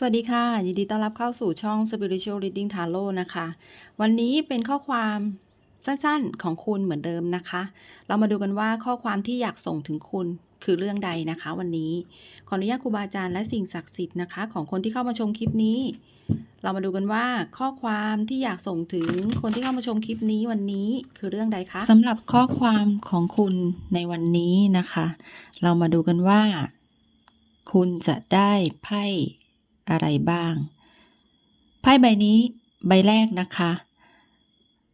สวัสดีค่ะ ยินดีต้อนรับเข้าสู่ช่อง Spiritual Reading Tarot นะคะ วันนี้เป็นข้อความสั้นๆของคุณเหมือนเดิมนะคะ เรามาดูกันว่าข้อความที่อยากส่งถึงคุณคือเรื่องใดนะคะ วันนี้ขออนุญาตครูบาอาจารย์และสิ่งศักดิ์สิทธิ์นะคะ ของคนที่เข้ามาชมคลิปนี้ เรามาดูกันว่าข้อความที่อยากส่งถึงคนที่เข้ามาชมคลิปนี้วันนี้คือเรื่องใดคะสำหรับข้อความของคุณในวันนี้นะคะ เรามาดูกันว่า คุณจะได้ไพ่ อะไรบ้าง ไพ่ใบนี้ใบแรกนะคะ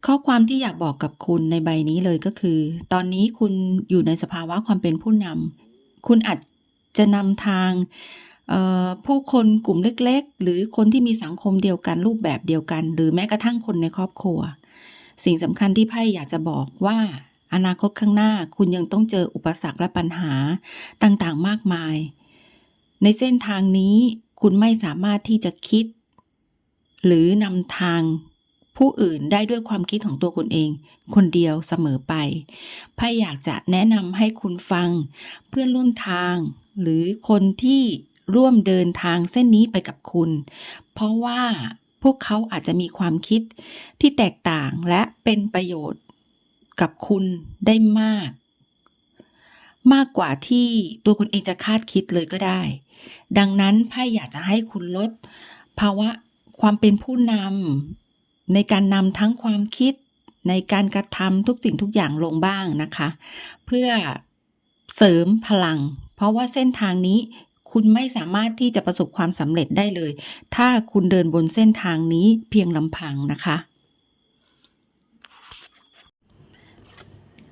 ข้อความที่อยากบอกกับคุณในใบนี้เลยก็คือ ตอนนี้คุณอยู่ในสภาวะความเป็นผู้นำคุณอาจจะนำทางผู้คนกลุ่มเล็ก ๆ หรือคนที่มีสังคมเดียวกันรูปแบบเดียวกัน หรือแม้กระทั่งคนในครอบครัว สิ่งสำคัญที่ไพ่อยากจะบอกว่า อนาคตข้างหน้าคุณยังต้องเจออุปสรรคและปัญหาต่างๆ มากมาย ในเส้นทางนี้ คุณไม่สามารถที่จะคิด หรือนำทางผู้อื่นได้ด้วยความคิดของตัวคุณเอง คนเดียวเสมอไปไพ่อยากจะแนะนำให้คุณฟัง เพื่อนร่วมทาง หรือคนที่ร่วมเดินทางเส้นนี้ไปกับคุณ เพราะว่าพวกเขาอาจจะมีความคิดที่แตกต่างและเป็นประโยชน์กับคุณได้มาก มากกว่าที่ตัวคุณเองจะคาดคิดเลยก็ได้ ดังนั้นไพ่อยากจะให้คุณลด ภาวะความเป็นผู้นำในการนำทั้งความคิดในการกระทำทุกสิ่งทุกอย่างลงบ้างนะคะ เพื่อเสริมพลัง เพราะว่าเส้นทางนี้คุณไม่สามารถที่จะประสบความสำเร็จได้เลย ถ้าคุณเดินบนเส้นทางนี้เพียงลำพังนะคะ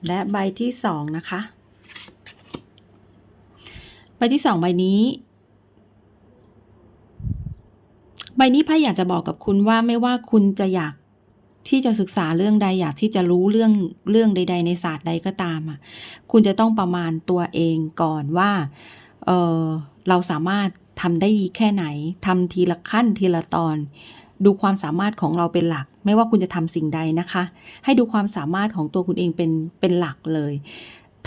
และใบที่สองนะคะ ที่สองใบนี้ ใบนี้ไพ่อยากจะบอกกับคุณว่าไม่ว่าคุณจะอยากที่จะศึกษาเรื่องใดอยากที่จะรู้เรื่องเรื่องใด ๆ ในศาสตร์ใดก็ตามอะ คุณจะต้องประมาณตัวเองก่อนว่า เออเราสามารถทำได้ดีแค่ไหนทำทีละขั้นทีละตอน ดูความสามารถของเราเป็นหลัก ไม่ว่าคุณจะทำสิ่งใดนะคะ ให้ดูความสามารถของตัวคุณเองเป็นเป็นหลักเลย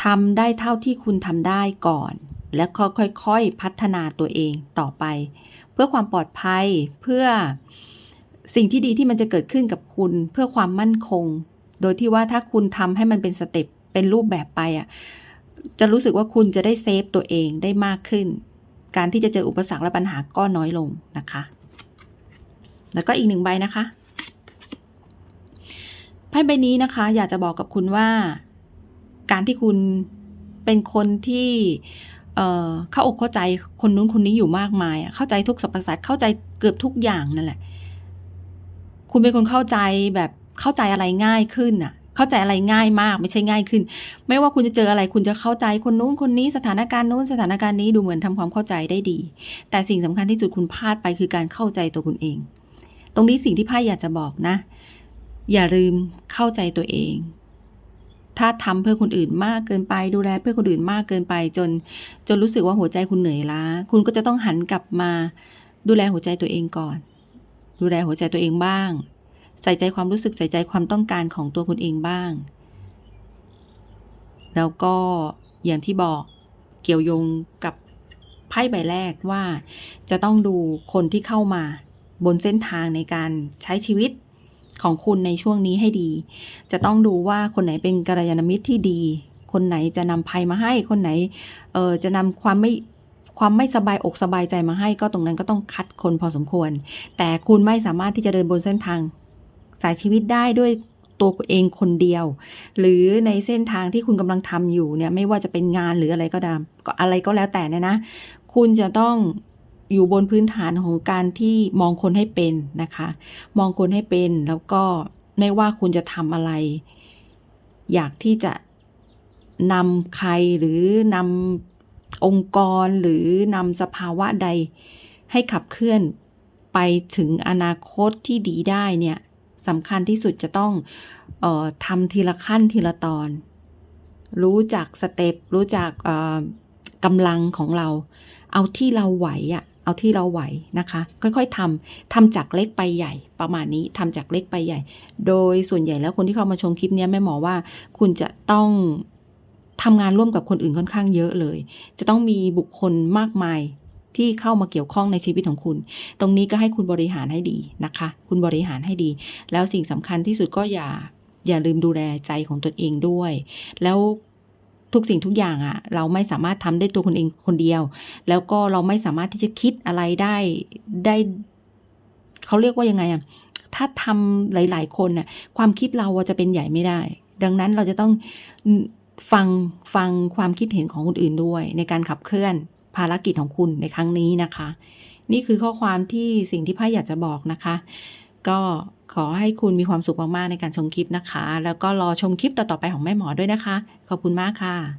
ทำได้เท่าที่คุณทำได้ก่อน แล้วค่อยๆพัฒนาตัวเองต่อไป เพื่อความปลอดภัยเพื่อสิ่งที่ดีที่มันจะเกิดขึ้นกับคุณเพื่อความมั่นคง โดยที่ว่าถ้าคุณทำให้มันเป็นสเต็ปเป็นรูปแบบไปอะจะรู้สึกว่าคุณจะได้เซฟตัวเองได้มากขึ้น การที่จะเจออุปสรรคและปัญหาก็น้อยลงนะคะ แล้วก็อีกหนึ่งใบนะคะไพ่ใบนี้นะคะ อยากจะบอกกับคุณว่า การที่คุณเป็นคนที่ เข้าอกเข้าใจคนนู้นคนนี้อยู่มากมายเข้าใจทุกสรรพสัตว์เข้าใจเกือบทุกอย่างนั่นแหละ คุณเป็นคนเข้าใจแบบเข้าใจอะไรง่ายขึ้นอะ เข้าใจอะไรง่ายมาก ไม่ใช่ง่ายขึ้น ไม่ว่าคุณจะเจออะไร คุณจะเข้าใจคนนู้นคนนี้สถานการณ์นู้นสถานการณ์นี้ดูเหมือนทำความเข้าใจได้ดี แต่สิ่งสำคัญที่สุดคุณพลาดไปคือการเข้าใจตัวคุณเอง ตรงนี้สิ่งที่พ่ายอยากจะบอกนะ อย่าลืมเข้าใจตัวเอง ถ้าทำเพื่อคนอื่นมากเกินไป ดูแลเพื่อคนอื่นมากเกินไป จน จนรู้สึกว่าหัวใจคุณเหนื่อยล้า คุณก็จะต้องหันกลับมา ดูแลหัวใจตัวเองก่อน ดูแลหัวใจตัวเองบ้าง ใส่ใจความรู้สึกใส่ใจความต้องการของตัวคุณเองบ้าง แล้วก็อย่างที่บอกเกี่ยวโยงกับไพ่ใบแรกว่า จะต้องดูคนที่เข้ามาบนเส้นทางในการใช้ชีวิต ของคุณในช่วงนี้ให้ดี จะต้องดูว่าคนไหนเป็นกัลยาณมิตรที่ดี คนไหนจะนำภัยมาให้ คนไหนเออจะนำความไม่ความไม่สบายอกสบายใจมาให้ ก็ตรงนั้นก็ต้องคัดคนพอสมควร แต่คุณไม่สามารถที่จะเดินบนเส้นทางสายชีวิตได้ด้วยตัวเองคนเดียว หรือในเส้นทางที่คุณกำลังทำอยู่เนี่ยไม่ว่าจะเป็นงานหรืออะไรก็ตามก็อะไรก็แล้วแต่เนี่ยนะ คุณจะต้อง อยู่บนพื้นฐานของการที่มองคนให้เป็นนะคะ มองคนให้เป็นแล้วก็ไม่ว่าคุณจะทำอะไร อยากที่จะนำใครหรือนำองค์กรหรือนำสภาวะใด ให้ขับเคลื่อนไปถึงอนาคตที่ดีได้เนี่ยสำคัญที่สุดจะต้องออทำทีละขั้นทีละตอน รู้จักสเต็ปรู้จักกำลังของเรา เอาที่เราไหวอะ เอาที่เราไหวนะคะ ค่อยๆทำทำจากเล็กไปใหญ่ ประมาณนี้ทำจากเล็กไปใหญ่ โดยส่วนใหญ่แล้วคนที่เข้ามาชมคลิปนี้แม่หมอว่าคุณจะต้องทำงานร่วมกับคนอื่นค่อนข้างเยอะเลย จะต้องมีบุคคลมากมายที่เข้ามาเกี่ยวข้องในชีวิตของคุณ ตรงนี้ก็ให้คุณบริหารให้ดีนะคะ คุณบริหารให้ดี แล้วสิ่งสำคัญที่สุดก็อย่าอย่าลืมดูแลใจของตนเองด้วย แล้ว ทุกสิ่งทุกอย่างอะเราไม่สามารถทำได้ตัวคนเองคนเดียว แล้วก็เราไม่สามารถที่จะคิดอะไรได้ได้เขาเรียกว่ายังไงอะถ้าทำหลาย ๆ คนน่ะ ความคิดเราจะเป็นใหญ่ไม่ได้ ดังนั้นเราจะต้องฟังฟังความคิดเห็นของคนอื่นด้วย ในการขับเคลื่อนภารกิจของคุณในครั้งนี้นะคะ นี่คือข้อความที่สิ่งที่พ่อยากจะบอกนะคะ ก็ขอให้คุณมีความสุขมาก ๆ ในการชมคลิปนะคะ แล้วก็รอชมคลิปต่อ ๆ ไปของแม่หมอด้วยนะคะ ขอบคุณมากค่ะ